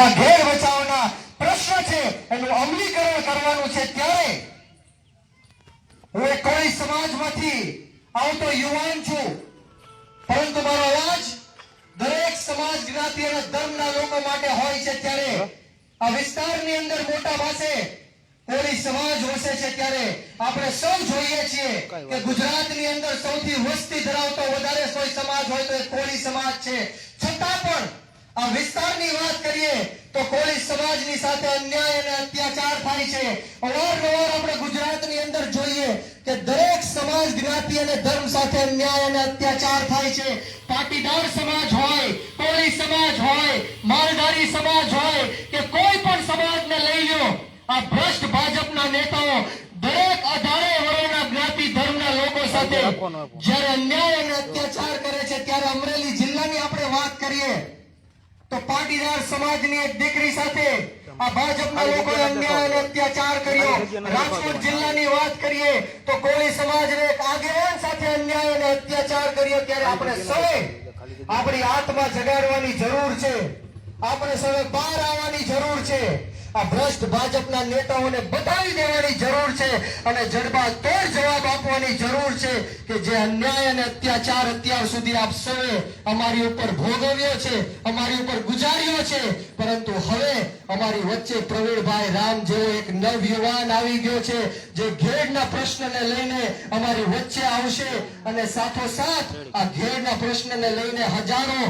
આ ઘેર બચાવના પ્રશ્ન છે, એનું અમલીકરણ કરવાનું છે ત્યારે હું એક કોઈ સમાજમાંથી આવતો યુવાન છું. પરંતુ મારો અવાજ દરેક સમાજ જ્ઞાતિ અને ધર્મના લોકો માટે હોય છે ત્યારે આ વિસ્તારની અંદર મોટા ભાષે કોળી સમાજ વસે છે ત્યારે આપણે સૌ જોઈએ છીએ કે ગુજરાતની અંદર સૌથી વસ્તી ધરાવતો વધારે કોઈ સમાજ હોય તો એ કોળી સમાજ છે. છતાં પણ આ વિસ્તારની વાત કરીએ તો કોળી સમાજની સાથે અન્યાય અને અત્યાચાર થાય છે. અવારનવાર આપણે ગુજરાતની અંદર જોઈએ કે દરેક સમાજ જ્ઞાતિ અને ધર્મ સાથે અન્યાય અને અત્યાચાર થાય છે. પાટીદાર સમાજ હોય કોળી સમાજ હોય માલધારી સમાજ હોય કે કોઈ પણ સમાજને લઈ લો આ ભ્રષ્ટ ભાજપના નેતાઓ દરેક અઢારે વર્ણના જ્ઞાતિ ધર્મના લોકો સાથે જ્યારે અન્યાય અને અત્યાચાર કરે છે ત્યારે અમરેલી જિલ્લાની આપણે વાત કરીએ. તો પાટીદાર સમાજની એક દીકરી સાથે આ ભાજપના લોકોએ અન્યાય અને અત્યાચાર કર્યો. રાજકોટ જિલ્લાની વાત કરીએ તો કોળી સમાજને એક આગેવાન સાથે અન્યાય અને અત્યાચાર કર્યો ત્યારે આપણે સૌએ આપણી આત્મા જગાડવાની જરૂર છે. આપણે સૌએ બહાર આવવાની જરૂર છે. આ ભ્રષ્ટ ભાજપના નેતાઓને બતાવી દેવાની જરૂર છે અને જડબા તોડ જવાબ આપવાની જરૂર છે કે જે અન્યાય અને અત્યાચાર અત્યાર સુધી આપ સૌએ અમારી ઉપર ભોગવ્યો છે, અમારી ઉપર ગુજાર્યો છે, પરંતુ હવે અમારી વચ્ચે પ્રવીણભાઈ રામ જેવો એક નવ યુવાન આવી ગયો છે, જે ઘેડના પ્રશ્નને લઈને અમારી વચ્ચે આવશે અને સાથોસાથ આ ઘેડના પ્રશ્નને લઈને હજારો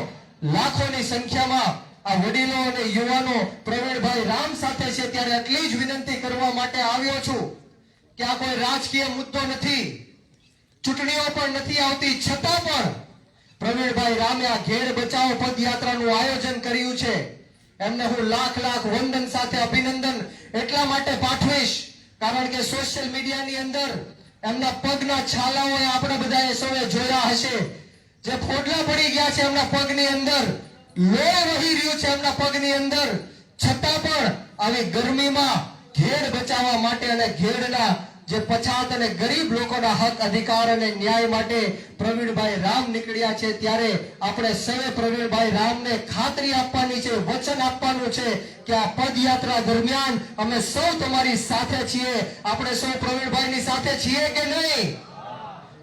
લાખોની સંખ્યામાં આ વડીલો અને યુવાનો પ્રવીણભાઈ રામ સાથે છે ત્યારે એટલી જ વિનંતી કરવા માટે આવ્યો છું કે આ કોઈ રાજકીય મુદ્દો નથી. ચૂંટણીઓ પણ નથી આવતી, છતાં પણ પ્રવીણભાઈ રામે આ ઘેર બચાવો પદયાત્રાનું આયોજન કર્યું છે. એમને હું લાખ લાખ વંદન સાથે અભિનંદન એટલા માટે પાઠવીશ, કારણ કે સોશિયલ મીડિયાની અંદર એમના પગના છાલાઓ આપણે બધાએ સૌએ જોયા હશે. જે ફોડલા પડી ગયા છે એમના પગની અંદર ખાતરી આપવાની છે, વચન આપવાનું છે કે આ પદયાત્રા દરમિયાન અમે સૌ તમારી સાથે છીએ. આપણે સૌ પ્રવીણભાઈની સાથે છીએ કે નહીં?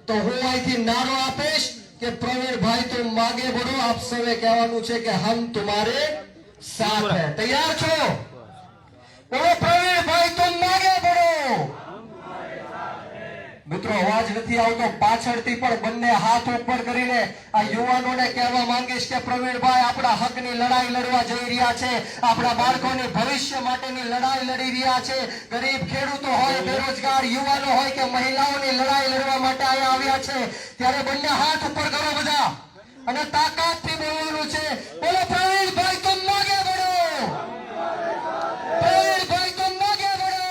તો હું અહીંથી નારો આપીશ. કે પ્રવીણભાઈ તું માગે બઢો આપ સૌએ કહેવાનું છે કે હમ તુમારે સાથ હે. તૈયાર છો? બોલો પ્રવીણભાઈ તું માગે બઢો મિત્રો, અવાજ નથી આવતો. પાછળથી પણ બંને હાથ ઉપર કરીને આ યુવાનોને કહેવા માંગીશ કે પ્રવીણભાઈ આપણા હકની લડાઈ લડવા જઈ રહ્યા છે. આપણા બાળકોની ભવિષ્ય માટેની લડાઈ લડી રહ્યા છે. ગરીબ ખેડૂતો બેરોજગાર યુવાનો હોય કે મહિલાઓની લડાઈ લડવા માટે અહીંયા આવ્યા છે, ત્યારે બંને હાથ ઉપર કરો બધા. અને તાકાતથી બોલો પ્રવીણભાઈ તુમ માગે બઢો પ્રવીણભાઈ તુમ માગે બઢો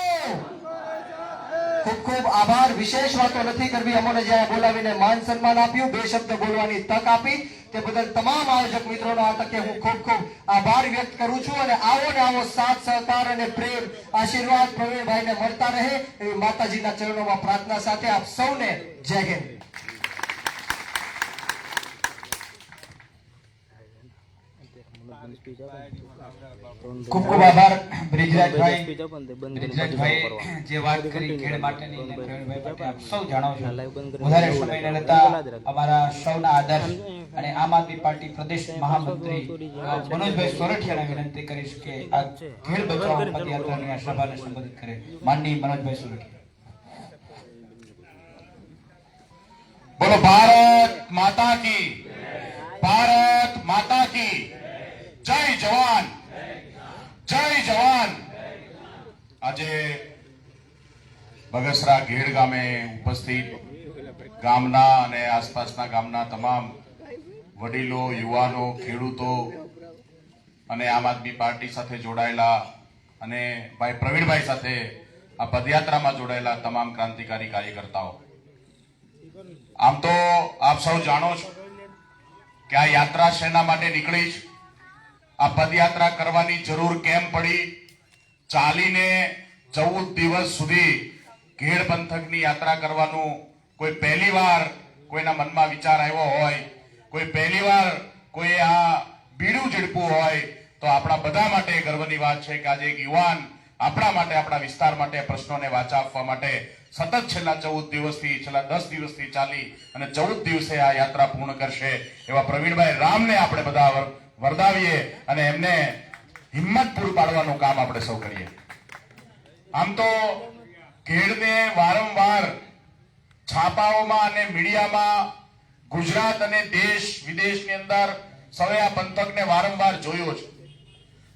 ખૂબ ખૂબ આભાર. વિશેષ વાતો નથી કરવી. અમોને જ્યારે બોલાવીને માન સન્માન આપ્યું, બે શબ્દ બોલવાની તક આપી. તે બદલ તમામ આયોજક મિત્રોનો આ તકે હું ખૂબ ખૂબ આભાર વ્યક્ત કરું છું અને આવો ને આવો સાથ, સહકાર અને પ્રેમ, આશીર્વાદ પ્રવીણભાઈને મળતા રહે એવી માતાજીના ચરણોમાં પ્રાર્થના સાથે આપ સૌને જય હિન્દ. ખૂબ ખૂબ આભાર, બ્રિજરાજભાઈ. બ્રિજરાજભાઈ જે વાત કરી ખેડ માટેની આપ સૌ જાણો છો. વધારે સમય ન લેતા અમારા સૌના આદર્શ અને આમ આદમી પાર્ટી પ્રદેશ મહામંત્રી મનોજભાઈ સોરઠિયાને વિનંતી કરીશ કે આ ખેડ બચાવ પદયાત્રાની આ સભાને સંબોધિત કરે. માનની મનોજભાઈ સોરઠિયા. બોલો, ભારત માતા કી. ભારત જવાન. જય જવાન. આજે બગસરા ઘેડ ગામે ઉપસ્થિત ગામના અને આસપાસના ગામના તમામ વડીલો, યુવાનો, ખેડૂતો અને આમ આદમી પાર્ટી સાથે જોડાયેલા અને ભાઈ પ્રવીણભાઈ સાથે આ પદયાત્રામાં જોડાયેલા તમામ ક્રાંતિકારી કાર્યકર્તાઓ. આમ તો આપ સૌ જાણો છો કે આ યાત્રા શેના માટે નીકળી છે? આ પદયાત્રા કરવાની જરૂર કેમ પડી? ચાલીને ચૌદ દિવસ સુધી ઘેડ પંથકની યાત્રા કરવાનું કોઈ પહેલી વાર કોઈના મનમાં વિચાર આવ્યો હોય, કોઈ પહેલી વાર કોઈ આ બીડું ઝીડપું હોય, તો આપણા બધા માટે ગર્વની વાત છે કે આજે એક યુવાન આપણા માટે, આપણા વિસ્તાર માટે પ્રશ્નોને વાચા આપવા માટે સતત છેલ્લા ચૌદ દિવસથી, છેલ્લા દસ દિવસથી ચાલી અને ચૌદ દિવસે આ યાત્રા પૂર્ણ કરશે એવા પ્રવીણભાઈ રામને આપણે બધા વરદાવીએ અને એમને હિંમત પૂરી પાડવાનું કામ આપણે સૌ કરીએ. આમ તો ખેડને વારંવાર છાપાઓમાં અને મીડિયામાં ગુજરાત અને દેશ વિદેશની અંદર સૌએ આ પંથકને વારંવાર જોયો છે.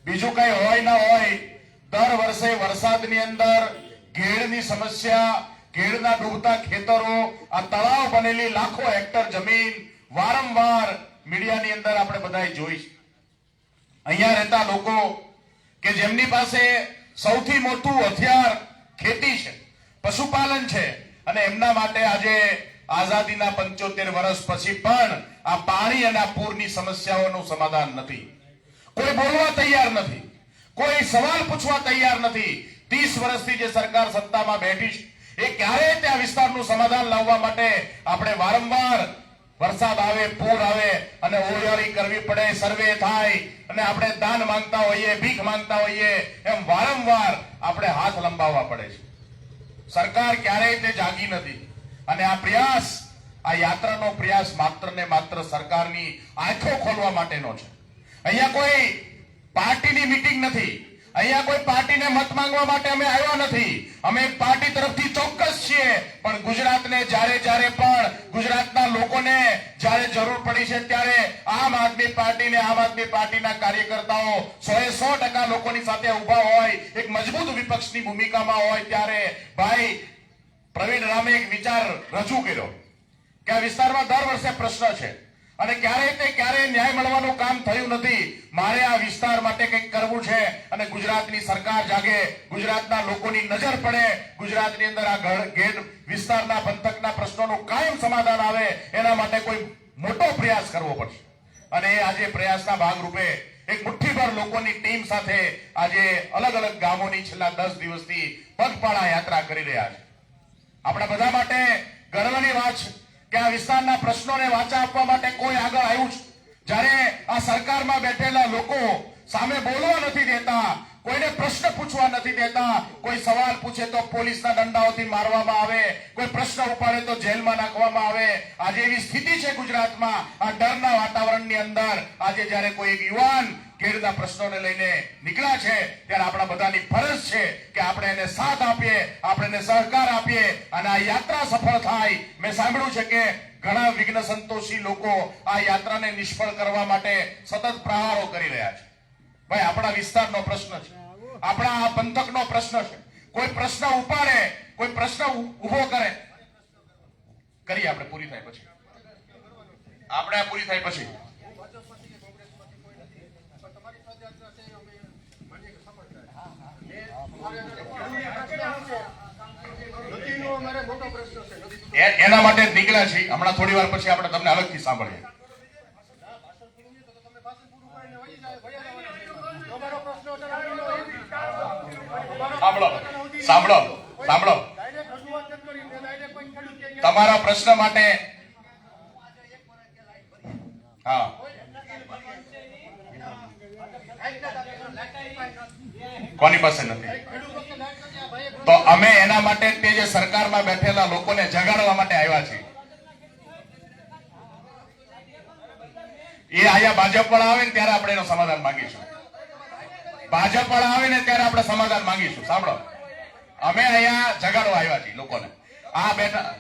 બીજું કઈ હોય ના હોય, દર વર્ષે વરસાદની અંદર ઘેડની સમસ્યા ઘેડના ડૂબતા ખેતરો, આ તળાવ બનેલી લાખો હેક્ટર જમીન વારંવાર મીડિયાની અંદર આપણે બધાએ જોઈ. અહીંયા રહેતા લોકો કે જેમની પાસે સૌથી મોટું હથિયાર ખેતી છે, પશુપાલન છે, અને એમના માટે આજે આઝાદીના પંચોતેર વર્ષ પછી પણ આ પાણી અને પૂરની સમસ્યાઓનું સમાધાન નથી. કોઈ બોલવા તૈયાર નથી. કોઈ સવાલ પૂછવા તૈયાર નથી. ત્રીસ વર્ષથી જે સરકાર સત્તામાં બેઠી છે, એ ક્યારે ત્યાં વિસ્તારનું સમાધાન લાવવા માટે આપણે વારંવાર વરસાદ આવે, પૂર આવે અને ઓળિયાળી કરવી પડે, સર્વે થાય અને આપણે દાન માંગતા હોઈએ, ભીખ માંગતા હોઈએ, એમ વારંવાર આપણે હાથ લંબાવવા પડે છે. સરકાર ક્યારેય તે જાગી નથી. અને આ પ્રયાસ, આ યાત્રાનો પ્રયાસ માત્ર ને માત્ર સરકારની આંખો ખોલવા માટેનો છે. અહીંયા કોઈ પાર્ટીની મીટિંગ નથી. અહીંયા કોઈ પાર્ટીને મત માંગવા માટે અમે આવ્યા નથી. અમે પાર્ટી તરફથી ચોક્કસ છીએ. પણ ગુજરાતને જ્યારે જ્યારે પણ ગુજરાતના લોકોને જ્યારે જરૂર પડી છે ત્યારે આમ આદમી પાર્ટી ને આમ આદમી પાર્ટીના કાર્યકર્તાઓ સો એ સો ટકા લોકોની સાથે ઊભા હોય, એક મજબૂત વિપક્ષની ભૂમિકામાં હોય ત્યારે ભાઈ પ્રવીણ રામે એક વિચાર રજૂ કર્યો કે આ વિસ્તારમાં દર વર્ષે પ્રશ્ન છે. અને ક્યારેય તે ક્યારેય ન્યાય મળવાનું કામ થયું નથી. મારે આ વિસ્તાર માટે કંઈક કરવું છે અને ગુજરાતની સરકાર જાગે, ગુજરાતના લોકોની નજર પડે, ગુજરાતની અંદર આ ગઢ- વિસ્તારના પંથકના પ્રશ્નોનું કાયમ સમાધાન આવે, એના માટે કોઈ મોટો પ્રયાસ કરવો પડશે. અને એ આજે પ્રયાસના ભાગરૂપે એક મુઠ્ઠીભર લોકોની ટીમ સાથે આજે અલગ અલગ ગામોની છેલ્લા દસ દિવસથી પગપાળા યાત્રા કરી રહ્યા છે. આપણા બધા માટે ગર્વની વાત છે. કે આ વિસ્તારના પ્રશ્નોને વાચા આપવા માટે કોઈ આગળ આવ્યું છે જ્યારે આ સરકારમાં બેઠેલા લોકો સામે બોલવા નથી દેતા કોઈને પ્રશ્ન પૂછવા નથી દેતા. કોઈ સવાલ પૂછે તો પોલીસના દંડાઓથી મારવામાં આવે. કોઈ પ્રશ્ન ઉપાડે તો જેલમાં નાખવામાં આવે. આજે એવી સ્થિતિ છે ગુજરાતમાં. આ ડરના વાતાવરણની અંદર આજે જ્યારે કોઈ યુવાન ખેડના પ્રશ્નોને લઈને નીકળ્યા છે, ત્યારે આપણા બધાની ફરજ છે કે આપણે એને સાથ આપીએ, આપણે એને સહકાર આપીએ અને આ યાત્રા સફળ થાય. મેં સાંભળ્યું છે કે ઘણા વિઘ્ન સંતોષી લોકો આ યાત્રાને નિષ્ફળ કરવા માટે સતત પ્રહારો કરી રહ્યા છે. ભાઈ, આપણા વિસ્તારનો પ્રશ્ન છે. આપણા આ પંથકનો પ્રશ્ન છે. કોઈ પ્રશ્ન ઉપાડે, કોઈ પ્રશ્ન ઊભો કરે. કરીએ આપણે, પૂરી થાય પછી. આપણે પૂરી થાય પછી. એના માટે નીકળ્યા છીએ. હમણાં થોડી વાર પછી આપણે તમને અલગથી સાંભળીએ. સાંભળો સાંભળો. તમારા પ્રશ્ન માટે હા. કોની પાસે નથી? તો અમે એના માટે તે જે સરકારમાં બેઠેલા લોકોને જગાડવા માટે આવ્યા છીએ. એ અહીંયા ભાજપ વાળા આવે ને ત્યારે આપણે એનું સમાધાન માંગીશું. ભાજપ વાળા આવે ને ત્યારે આપણે સમાધાન માંગીશું. સાંભળો. અમે અહીંયા જગાડવા આવ્યા છીએ લોકોને. આ બેઠા.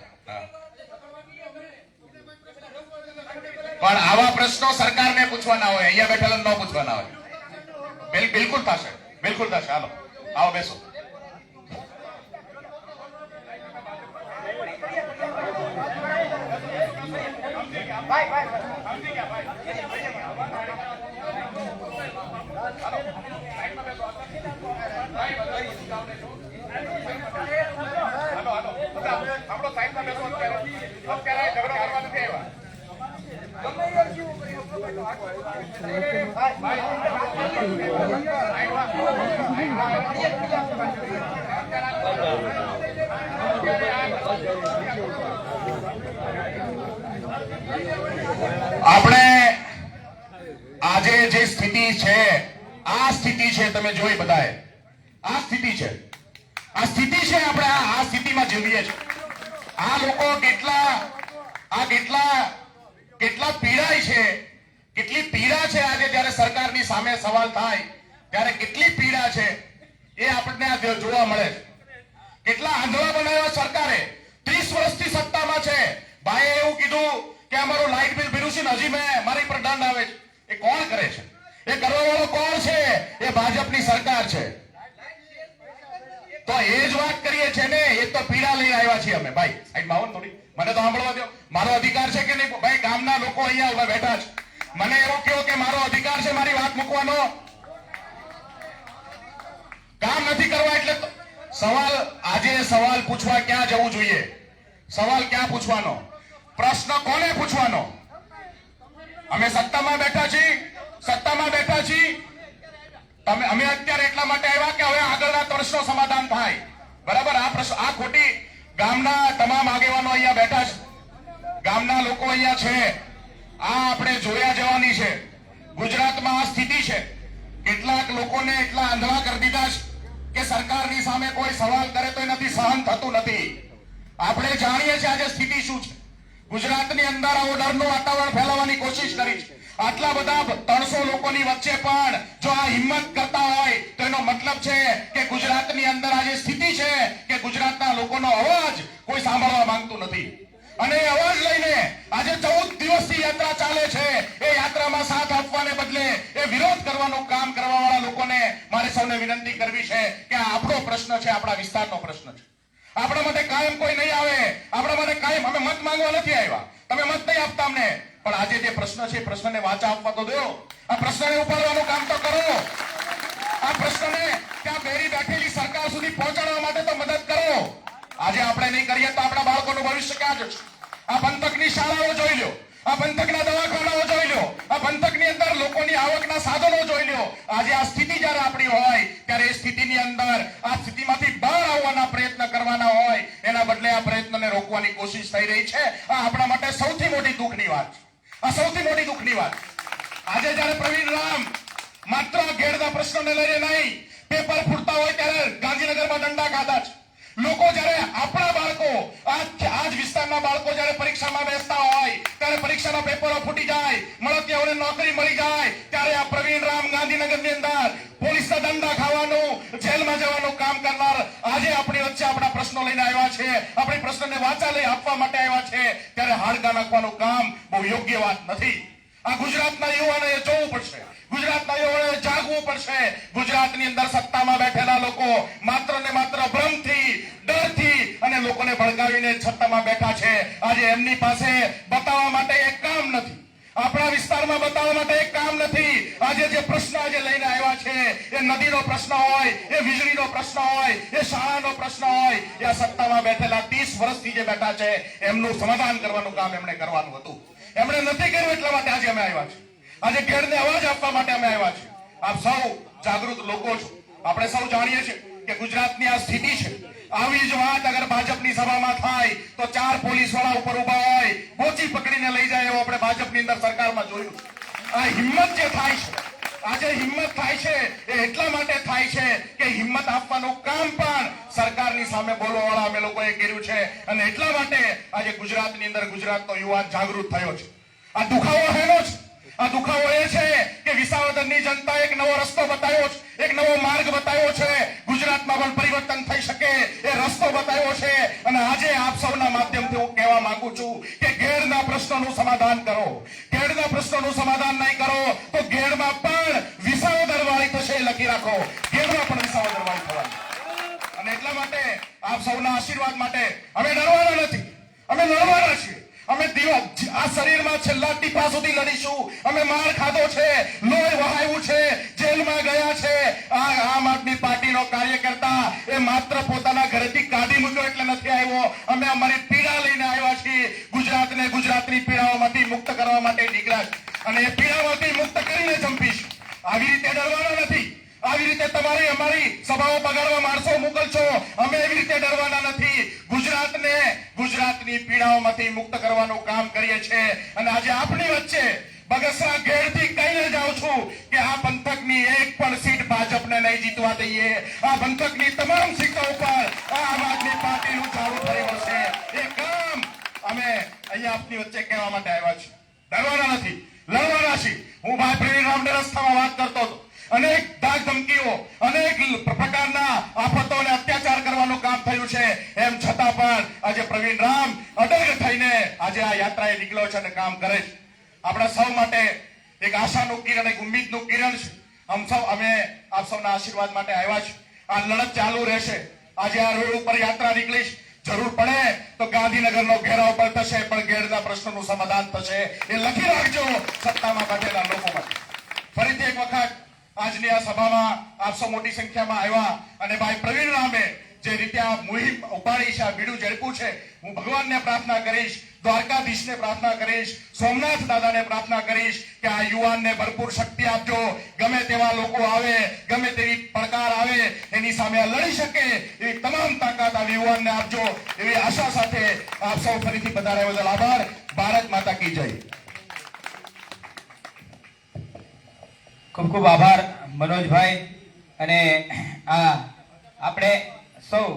પણ આવા પ્રશ્નો સરકારને પૂછવાના હોય, અહીંયા બેઠેલા ન પૂછવાના હોય. બિલ- બિલકુલ થશે બિલકુલ થશે. હાલો, આવો બેસો. સાંભળો સાહેબ બેસો અત્યારે અત્યારે ઝઘડો કરવા નથી આવ્યા આપણે આજે જે સ્થિતિ છે, આ સ્થિતિ છે તમે જોઈ બધાએ. આ સ્થિતિ છે. આ સ્થિતિ છે આપણે આ સ્થિતિમાં જીવીએ છીએ. આ લોકો કેટલા આ કેટલા કેટલા પીડાય છે કેટલી પીડા છે આજે જ્યારે સરકારની સામે સવાલ થાય, ત્યારે કેટલી પીડા છે એ આપણને જોવા મળે છે. કેટલા આંધળા બનાવ્યા સરકારે. ત્રીસ વર્ષથી સત્તામાં છે. ભાઈએ એવું કીધું કે અમારું લાઇટ બિલ ભર્યું છે મેં મારી પર આવે છે. એ કોણ કરે છે? એ કરવા વાળો કોણ છે? એ ભાજપની સરકાર છે. તો એ જ વાત કરીએ છે ને, એ તો પીડા લઈ આવ્યા છીએ અમે. ભાઈ સાઈડમાં આવો થોડી. મને તો સાંભળવા દો મારો અધિકાર છે કે નહીં? ભાઈ, ગામના લોકો અહીંયા ઊભા બેઠા છે. મને એવો કહ્યો કે મારો અધિકાર છે, મારી વાત મૂકવાનો. કામ નથી કરવા એટલે સવાલ, આજે સવાલ પૂછવા ક્યાં જવું જોઈએ? સવાલ ક્યાં પૂછવાનો? પ્રશ્ન કોને પૂછવાનો? અમે સત્તામાં બેઠા છીએ, સત્તામાં બેઠા છીએ. તમે, અમે અત્યારે એટલા માટે આવ્યા કે હવે આગળના પ્રશ્નો સમાધાન થાય. બરાબર? આ પ્રશ્ન, આ ખોટી ગામના તમામ આગેવાનો અહીંયા બેઠા છે. ગામના લોકો અહીંયા છે. આ આપણે જોયા જવાની છે. ગુજરાતમાં આ સ્થિતિ છે. કેટલાક લોકોને એટલા આંધળા કરી દીધા છે કે સરકારની સામે કોઈ સવાલ કરે તો એનાથી સહન થતું નથી. આપણે જાણીએ છીએ આજે સ્થિતિ શું છે. ગુજરાતની અંદર આવો ડરનું વાતાવરણ ફેલાવવાની કોશિશ કરી છે. આટલા બધા ત્રણસો લોકોની વચ્ચે પણ જો આ હિંમત કરતા હોય, તો એનો મતલબ છે કે ગુજરાતની અંદર આજે સ્થિતિ છે કે ગુજરાતના લોકોનો અવાજ કોઈ સાંભળવા માંગતું નથી. અને અવાજ લઈને આજે ચૌદ દિવસની યાત્રા ચાલે છે. એ યાત્રામાં સાથ આપવાને બદલે એ વિરોધ કરવાનું કામ કરવાવાળા લોકોને મારે સૌને વિનંતી કરવી છે કે આ આપણો પ્રશ્ન છે, આપણા વિસ્તારનો પ્રશ્ન છે. આપણા માટે કાયમ કોઈ નહીં આવે, આપણા માટે કાયમ અમે મત માંગવા નથી આવ્યા. તમે મત નહીં આપતા અમને. પણ આજે જે પ્રશ્ન છે પ્રશ્નને વાચા આપવા તો દો આ પ્રશ્નને ઉપાડવાનું કામ તો કરો. આ પ્રશ્નને ત્યાં બેરી બેઠેલી સરકાર સુધી પહોંચાડવા માટે તો મદદ કરો. આજે આપણે નહીં કરીએ તો આપણા બાળકોનું ભવિષ્ય ક્યાં જશે? આ પંથકની શાળાઓ જોઈ લો આ પંથકના દવાખાનાઓ જોઈ લો આ પંથકની અંદર લોકોની આવકના સાધનો જોઈ લો આજે આ સ્થિતિ જ્યારે આપણી હોય, ત્યારે એ સ્થિતિની અંદર આ સ્થિતિમાંથી બહાર આવવાના પ્રયત્ન કરવાના હોય, એના બદલે આ પ્રયત્નને રોકવાની કોશિશ થઈ રહી છે. આ આપણા માટે સૌથી મોટી દુઃખની વાત આ સૌથી મોટી દુઃખની વાત આજે જ્યારે પ્રવીણ રામ માત્ર આ ઘેડના પ્રશ્નોને લઈને નહીં, પેપર ફૂટતા હોય ત્યારે ગાંધીનગરમાં દંડા ખાધા છે લોકો જ્યારે આપણા બાળકો આજ વિસ્તારના બાળકો જ્યારે પરીક્ષામાં બેસતા હોય, ત્યારે પરીક્ષાના પેપરો ફૂટી જાય, મળતિયાઓને નોકરી મળી જાય, ત્યારે આ પ્રવીણ રામ ગાંધીનગરની અંદર પોલીસના દંડા ખાવાનું, જેલમાં જવાનું કામ કરનાર આજે આપણી વચ્ચે આપણા પ્રશ્નો લઈને આવ્યા છે. આપણી પ્રશ્નને વાચા લઈ આપવા માટે આવ્યા છે. ત્યારે હાડકા નાખવાનું કામ બહુ યોગ્ય વાત નથી. આ ગુજરાતના યુવાનોએ જોવું પડશે. ગુજરાતના યુવાનોએ જાગવું પડશે. ગુજરાતની અંદર સત્તામાં બેઠેલા લોકો માત્ર ને માત્ર ભ્રમથી, ડરથી અને લોકોને ભડકાવીને સત્તામાં બેઠા છે. આજે એમની પાસે બતાવવા માટે એક કામ નથી. આપણા વિસ્તારમાં બતાવવા માટે એક કામ નથી. આજે જે પ્રશ્ન આજે લઈને આવ્યા છે, એ નદીનો પ્રશ્ન હોય, એ વીજળીનો પ્રશ્ન હોય, એ શાળાનો પ્રશ્ન હોય, એ સત્તામાં બેઠેલા 30 વર્ષથી જે બેઠા છે, એમનું સમાધાન કરવાનું કામ એમણે કરવાનું હતું. એમણે નથી કર્યું એટલા માટે આજે અમે આવ્યા છીએ. આજે ખેડને અવાજ આપવા માટે અમે આવ્યા છીએ. આપ સૌ જાગૃત લોકો છો. આપણે સૌ જાણીએ છીએ કે ગુજરાતની આ સ્થિતિ છે. આવી જ વાત અગર ભાજપની સભામાં થાય તો ચાર પોલીસવાળા ઉપર ઊભા હોય, બોચી પકડીને લઈ જાય એવું આપણે ભાજપની અંદર સરકારમાં જોયું. આ હિંમત જે થાય છે આજે હિંમત થાય છે, એ એટલા માટે થાય છે કે હિંમત આપવાનું કામ પણ સરકારની સામે બોલવાવાળા અમે લોકોએ કર્યું છે. અને એટલા માટે આજે ગુજરાતની અંદર ગુજરાતનો યુવાન જાગૃત થયો છે. આ દુખાવો હેનો છે આ દુખાવો એ છે કે વિસાવદરની જનતા એક નવો રસ્તો બતાવ્યો છે, એક નવો માર્ગ બતાવ્યો છે. ગુજરાતમાં પણ પરિવર્તન થઈ શકે એ રસ્તો બતાવ્યો છે. અને આજે આપ સૌના માધ્યમથી હું કહેવા માંગુ છું કે ઘેરના પ્રશ્નોનું સમાધાન કરો. ઘેરના પ્રશ્નોનું સમાધાન નહીં કરો તો ઘેરમાં પણ વિસાવદર વાળી થશે લખી રાખો. ઘેરમાં પણ વિસાવદર વાળી થવાની. અને એટલા માટે આપ સૌના આશીર્વાદ માટે. અમે ડરવાના નથી. અમે લડવાના મુક્ત કરવા માટે નીકળ્યા. અને એ પીડામાંથી મુક્ત કરીને જંપીશ. આવી રીતે ડરવાના નથી. આવી રીતે તમારી અમારી સભાઓ બગાડવા માણસો મોકલશો. અમે એવી રીતે ડરવાના નથી. ગુજરાતને ગુજરાતની પીડાઓમાંથી મુક્ત કરવાનું કામ કરીએ છીએ. અને આજે આપણી વચ્ચે બગસરા ઘેરથી કહીને જાઉં છું કે આ પંથકની એક પણ સીટ ભાજપને નહીં જીતવા દઈએ. આ પંથકની તમામ સીટો ઉપર આમ આદમી પાર્ટીનું ચાલુ ફરી વળશે. એ કામ અમે અહીંયા આપની વચ્ચે કહેવા માટે આવ્યા છીએ. ડરવાના નથી. લડવાના છીએ. હું ભાઈ પ્રવીણ રામને રસ્તામાં વાત કરતો હતો. અનેક દાગ ધમકીઓ અનેક પ્રકારના આફતો અને અત્યાચાર કરવાનું કામ થયું છે. એમ છતાં પણ આજે પ્રવીણ રામ અડગ થઈને આજે આ યાત્રાએ નીકળ્યો છે અને કામ કરે છે. આપણા સૌ માટે એક આશાનું કિરણ, એક ઉમ્મીદનું કિરણ છે. આમ સૌ, અમે આપ સૌના આશીર્વાદ માટે આવ્યા છે આ લડત ચાલુ રહેશે. આજે આ રોડ ઉપર યાત્રા નીકળીશ જરૂર પડે તો ગાંધીનગરનો ઘેરાવ પણ થશે, પણ ઘેરના પ્રશ્નોનું સમાધાન થશે. એ લખી રાખજો સત્તામાં બેઠેલા લોકો માટે. ફરીથી એક વખત આજની આ સભામાં આપ મોટી સંખ્યામાં આવ્યા અને ભાઈ પ્રવીણ રામે જે રીતે આ મુહિમ ઉપાડી છે, આ બીડું ઝડપ્યું છે, હું ભગવાનને પ્રાર્થના કરીશ, દ્વારકાધીશને પ્રાર્થના કરીશ, સોમનાથ દાદાને પ્રાર્થના કરીશ કે આ યુવાનને ભરપૂર શક્તિ આપજો. ગમે તેવા લોકો આવે, ગમે તેવી પડકાર આવે, એની સામે લડી શકે એવી તમામ તાકાત આ યુવાનને આપજો. એવી આશા સાથે આપ સૌ ફરીથી પધાર્યા બદલ આભાર. ભારત માતા કી જય. ખૂબ ખૂબ આભાર મનોજભાઈ. અને આ આપણે સૌ